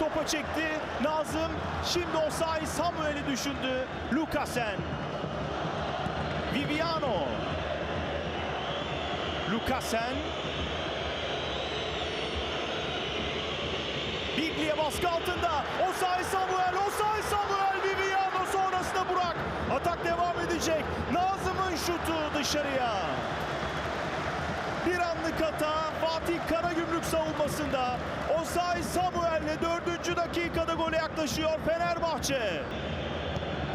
topa çekti. Nazım şimdi Osayi Samuel'i düşündü. Lukasen. Viviano. Lukasen. Bigli'ye baskı altında. Osayi Samuel, Osayi Samuel, Viviano sonrasında Burak. Atak devam edecek. Nazım'ın şutu dışarıya. Bir anlık hata Fatih Karagümrük savunmasında. Osay Samuel'le dördüncü dakikada gole yaklaşıyor Fenerbahçe.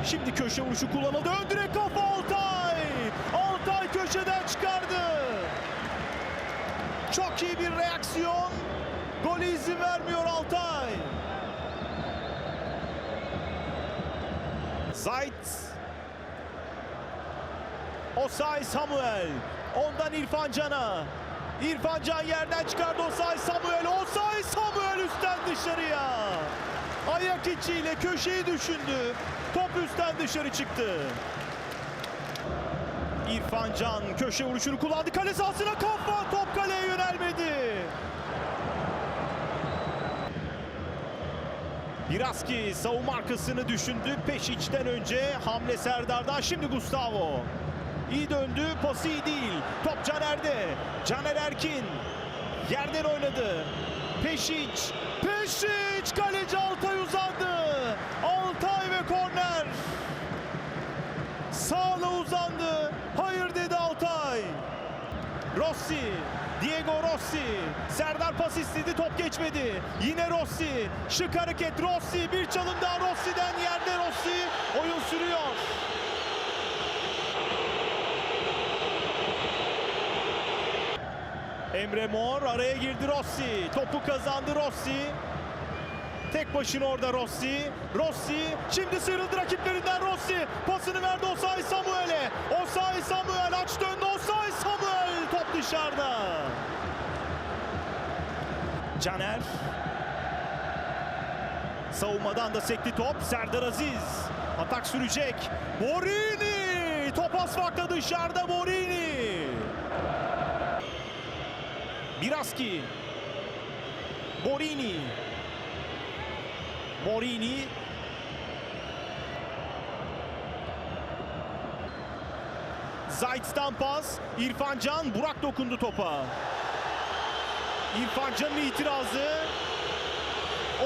Şimdi köşe vuruşu kullanıldı. Ön direk kafa Altay. Altay köşeden çıkardı. Çok iyi bir reaksiyon. Gole izin vermiyor Altay. Zayt. Osay Samuel. Ondan İrfan Can'a. İrfan Can yerden çıkardı Osay Samuel. Osay Samuel üstten dışarıya. Ayak içiyle köşeyi düşündü. Top üstten dışarı çıktı. İrfan Can köşe vuruşunu kullandı. Kale sahasına kafa. Top kaleye yönelmedi. Biraski savunma arkasını düşündü. Peşiç'ten önce hamle Serdar'dan. Şimdi Gustavo. İyi döndü. Pası iyi değil. Top Caner'de. Caner Erkin. Yerden oynadı. Peşiç. Peşiç. Kaleci Altay uzandı. Altay ve korner. Sağla uzandı. Hayır dedi Altay. Rossi. Diego Rossi. Serdar pas istedi top geçmedi. Yine Rossi. Şık hareket Rossi. Bir çalım daha Rossi'den yerde Rossi. Oyun sürüyor. Emre Mor araya girdi Rossi. Topu kazandı Rossi. Tek başına orada Rossi. Rossi şimdi sıyrıldı rakiplerinden Rossi. Pasını verdi Osay Samuel'e. Osay Samuel aç döndü Osay Samuel. Top dışarıda. Caner. Savunmadan da sekti top. Serdar Aziz. Atak sürecek. Morini. Top asfakta dışarıda Morini. Biraski. Morini. Morini. Zayt'tan pas. İrfan Can. Burak dokundu topa. İrfan Can'ın itirazı.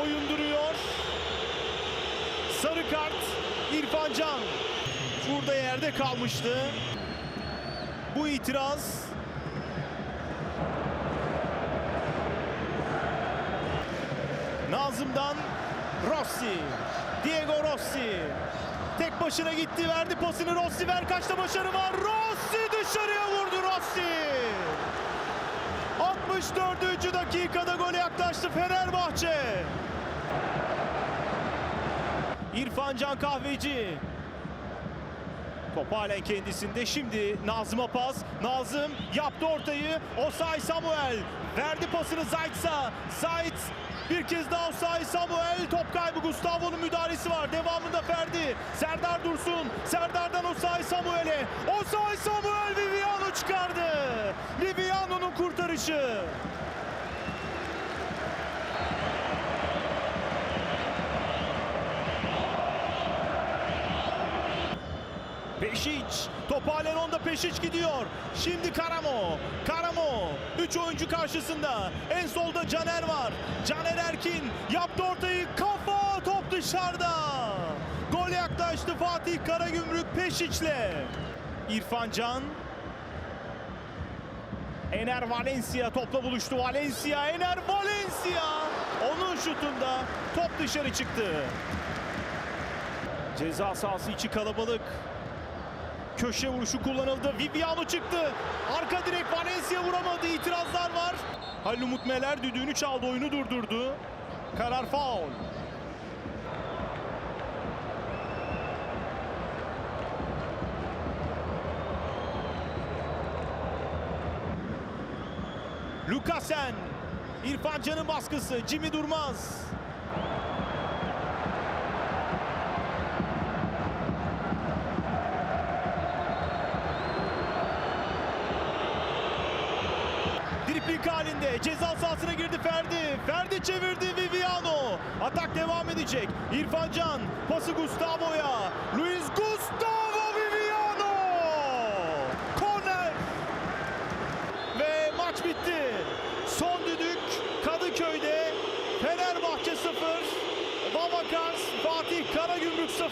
Oyun duruyor. Sarı kart. İrfan Can. Burada yerde kalmıştı. Bu itiraz Nazım'dan Rossi. Diego Rossi. Tek başına gitti verdi pasını Rossi ver kaçta başarı var. Rossi dışarıya vurdu Rossi. 64. dakikada gole yaklaştı Fenerbahçe. İrfan Can Kahveci. Top halen kendisinde. Şimdi Nazım'a pas. Nazım yaptı ortayı. Osay Samuel verdi pasını Zayt'sa. Zayt bir kez daha Osay Samuel. Top kaybı Gustavo'nun müdahalesi var. Devamında Ferdi. Serdar Dursun. Serdar'dan Osay Samuel'e. Osay Samuel Viviano çıkardı. Viviano'nun kurtarışı. Peşiç. Top halen onda Peşiç gidiyor. Şimdi Karamo. Karamo. Üç oyuncu karşısında. En solda Caner var. Caner Erkin yaptı ortayı. Kafa top dışarıda. Gol yaklaştı Fatih Karagümrük Peşiç'le. İrfan Can. Ener Valencia topla buluştu. Valencia, Ener Valencia. Onun şutunda top dışarı çıktı. Ceza sahası içi kalabalık. Köşe vuruşu kullanıldı. Viviano çıktı. Arka direk Valencia vuramadı. İtirazlar var. Halil Umut Meler düdüğünü çaldı. Oyunu durdurdu. Karar faul. Lukasen. İrfan Can'ın baskısı. Jimmy Durmaz. Elinde. Ceza sahasına girdi Ferdi. Ferdi çevirdi Viviano. Atak devam edecek. İrfan Can pası Gustavo'ya. Luis Gustavo Viviano. Korner. Ve maç bitti. Son düdük Kadıköy'de. Fenerbahçe 0. Babakars Fatih Karagümrük 0.